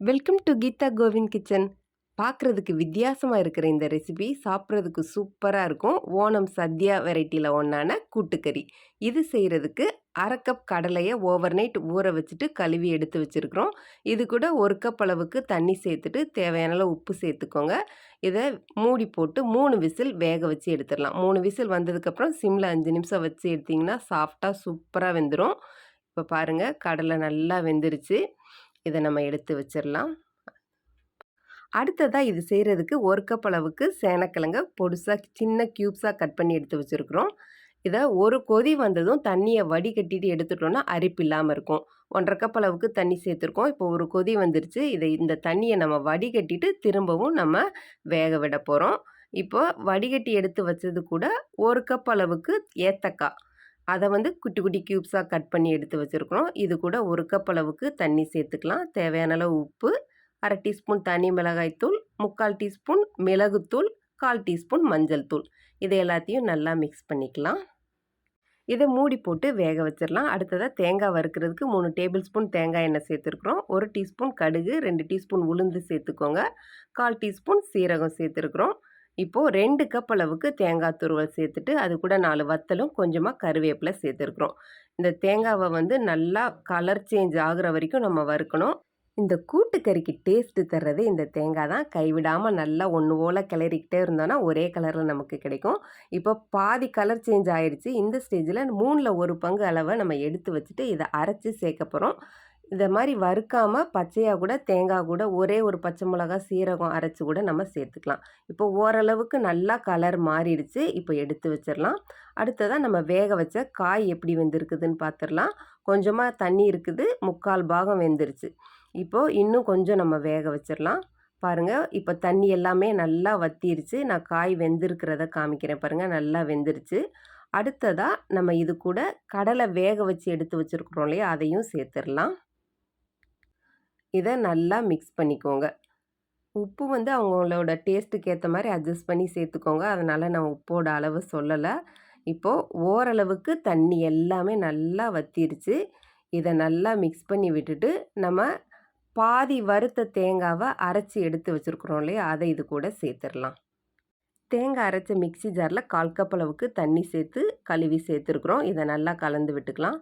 Welcome to Geetha Govind kitchen பார்க்குறதுக்கு வித்தியாசமாக இருக்கிற இந்த ரெசிபி சாப்பிட்றதுக்கு சூப்பராக இருக்கும். ஓணம் சத்யா வெரைட்டியில் ஒன்றான கூட்டுக்கறி. இது செய்கிறதுக்கு அரை கப் கடலையை ஓவர் நைட் ஊற வச்சுட்டு கழுவி எடுத்து வச்சுருக்குறோம். இது கூட ஒரு கப் அளவுக்கு தண்ணி சேர்த்துட்டு தேவையான உப்பு சேர்த்துக்கோங்க. இதை மூடி போட்டு மூணு விசில் வேக வச்சு எடுத்துடலாம். மூணு விசில் வந்ததுக்கப்புறம் சிம்மில் அஞ்சு நிமிஷம் வச்சு எடுத்திங்கன்னா சாஃப்டாக சூப்பராக வெந்துடும் இப்போ பாருங்கள் கடலை நல்லா வெந்துருச்சு. இதை நம்ம எடுத்து வச்சிடலாம் அடுத்ததாக இது செய்கிறதுக்கு ஒரு கப் அளவுக்கு சேனக்கிழங்க பொடுசாக சின்ன க்யூப்ஸாக கட் பண்ணி எடுத்து வச்சுருக்குறோம். இதை ஒரு கொதி வந்ததும் தண்ணியை வடிகட்டிட்டு எடுத்துட்டோன்னா அரிப்பு இல்லாமல் இருக்கும். ஒன்றரை கப் அளவுக்கு தண்ணி சேர்த்துருக்கோம். இப்போ ஒரு கொதி வந்துருச்சு. இதை இந்த தண்ணியை நம்ம வடிகட்டிட்டு திரும்பவும் நம்ம வேக விட போகிறோம் இப்போ வடிகட்டி எடுத்து வச்சது கூட ஒரு கப் அளவுக்கு ஏத்தக்காய். அதை வந்து குட்டி குட்டி க்யூப்ஸாக கட் பண்ணி எடுத்து வச்சுருக்குறோம் இது கூட ஒரு கப் அளவுக்கு தண்ணி சேர்த்துக்கலாம். தேவையான அளவு உப்பு அரை டீஸ்பூன் தனி மிளகாய்த்தூள் முக்கால் டீஸ்பூன் மிளகுத்தூள் கால் டீஸ்பூன் மஞ்சள் தூள். இதை எல்லாத்தையும் நல்லா மிக்ஸ் பண்ணிக்கலாம். இதை மூடி போட்டு வேக வச்சிடலாம். அடுத்ததாக தேங்காய் வறுக்கிறதுக்கு மூணு டேபிள் ஸ்பூன் தேங்காய் எண்ணெய் சேர்த்துருக்குறோம். ஒரு டீஸ்பூன் கடுகு ரெண்டு டீஸ்பூன் உளுந்து சேர்த்துக்கோங்க. கால் டீஸ்பூன் சீரகம் சேர்த்துருக்குறோம். இப்போது ரெண்டு கப் அளவுக்கு தேங்காய் துருவல் சேர்த்துட்டு அது கூட நாலு வத்தலும் கொஞ்சமாக கருவேப்பிலை சேர்த்துருக்குறோம். இந்த தேங்காவை வந்து நல்லா கலர் சேஞ்ச் ஆகுற வரைக்கும் நம்ம வறுக்கணும். இந்த கூட்டுக்கறிக்கு டேஸ்ட்டு தர்றது இந்த தேங்காய் தான். கைவிடாமல் நல்லா ஒன்று போல் கிளறிக்கிட்டே இருந்தோன்னா ஒரே கலரில் நமக்கு கிடைக்கும். இப்போ பாதி கலர் சேஞ்ச் ஆயிடுச்சு. இந்த ஸ்டேஜில் மூணில் ஒரு பங்கு அளவை நம்ம எடுத்து வச்சுட்டு இதை அரைச்சி சேர்க்க போகிறோம் இந்த மாதிரி வறுக்காமல் பச்சையாக கூட தேங்காய் கூட ஒரே ஒரு பச்சை மிளகா சீரகம் அரைச்சி கூட நம்ம சேர்த்துக்கலாம். இப்போ ஓரளவுக்கு நல்லா கலர் மாறிடுச்சு. இப்போ எடுத்து வச்சிடலாம் அடுத்ததாக நம்ம வேக வச்ச காய் எப்படி வெந்திருக்குதுன்னு பார்த்துடலாம் கொஞ்சமாக தண்ணி இருக்குது. முக்கால் பாகம் வெந்துருச்சு. இப்போது இன்னும் கொஞ்சம் நம்ம வேக வச்சிடலாம் பாருங்கள் இப்போ தண்ணி எல்லாமே நல்லா வத்திருச்சு. நான் காய் வெந்திருக்கிறத காமிக்கிறேன் பாருங்கள் நல்லா வெந்துருச்சு. அடுத்ததாக நம்ம இது கூட கடலை வேக வச்சு எடுத்து வச்சுருக்குறோம் இல்லையா? அதையும் சேர்த்துடலாம் இதை நல்லா மிக்ஸ் பண்ணிக்கோங்க. உப்பு வந்து அவங்களோட டேஸ்ட்டுக்கு ஏற்ற மாதிரி அட்ஜஸ்ட் பண்ணி சேர்த்துக்கோங்க. அதனால் நான் உப்போட அளவு சொல்லலை. இப்போது ஓரளவுக்கு தண்ணி எல்லாமே நல்லா வத்திருச்சு. இதை நல்லா மிக்ஸ் பண்ணி விட்டுட்டு நம்ம பாதி வறுத்த தேங்காவை அரைச்சி எடுத்து வச்சுருக்குறோம் இல்லையா? அதை இது கூட சேர்த்துடலாம் தேங்காய் அரைச்ச மிக்சி ஜாரில் கால் கப் அளவுக்கு தண்ணி சேர்த்து கழுவி சேர்த்துருக்குறோம். இதை நல்லா கலந்து விட்டுக்கலாம்.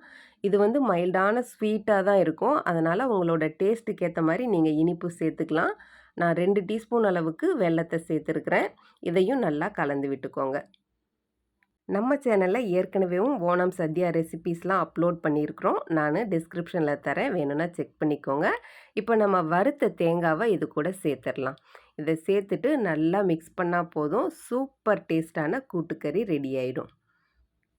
இது வந்து மைல்டான ஸ்வீட்டாக தான் இருக்கும். அதனால் உங்களோட டேஸ்ட்டுக்கு ஏற்ற மாதிரி நீங்கள் இனிப்பு சேர்த்துக்கலாம். நான் ரெண்டு டீஸ்பூன் அளவுக்கு வெள்ளத்தை சேர்த்துருக்குறேன். இதையும் நல்லா கலந்து விட்டுக்கோங்க. நம்ம சேனலில் ஏற்கனவேவும் ஓணம் சத்யா ரெசிபீஸ்லாம் அப்லோட் பண்ணியிருக்கிறோம் நான் டிஸ்கிரிப்ஷனில் தரேன். வேணும்னா செக் பண்ணிக்கோங்க. இப்போ நம்ம வறுத்த தேங்காவை இது கூட சேர்த்துடலாம் இதை சேர்த்துட்டு நல்லா மிக்ஸ் பண்ணால் போதும். சூப்பர் டேஸ்டான கூட்டுக்கறி ரெடி ஆகிடும்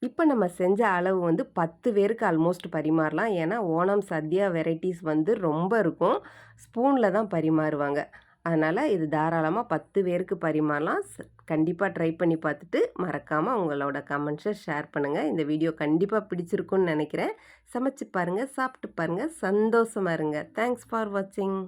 இப்போ நம்ம செஞ்ச அளவு வந்து பத்து பேருக்கு ஆல்மோஸ்ட் பரிமாறலாம். ஏன்னா ஓணம் சத்யா வெரைட்டிஸ் வந்து ரொம்ப இருக்கும். ஸ்பூனில் தான் பரிமாறுவாங்க. அதனால் இது தாராளமாக பத்து பேருக்கு பரிமாறலாம். கண்டிப்பாக ட்ரை பண்ணி பார்த்துட்டு மறக்காமல் உங்களோட கமெண்ட்ஸை ஷேர் பண்ணுங்கள் இந்த வீடியோ கண்டிப்பாக பிடிச்சிருக்குன்னு நினைக்கிறேன். சமைச்சு பாருங்கள் சாப்பிட்டு பாருங்கள் சந்தோஷமாக இருங்க. தேங்க்ஸ் ஃபார் வாட்சிங்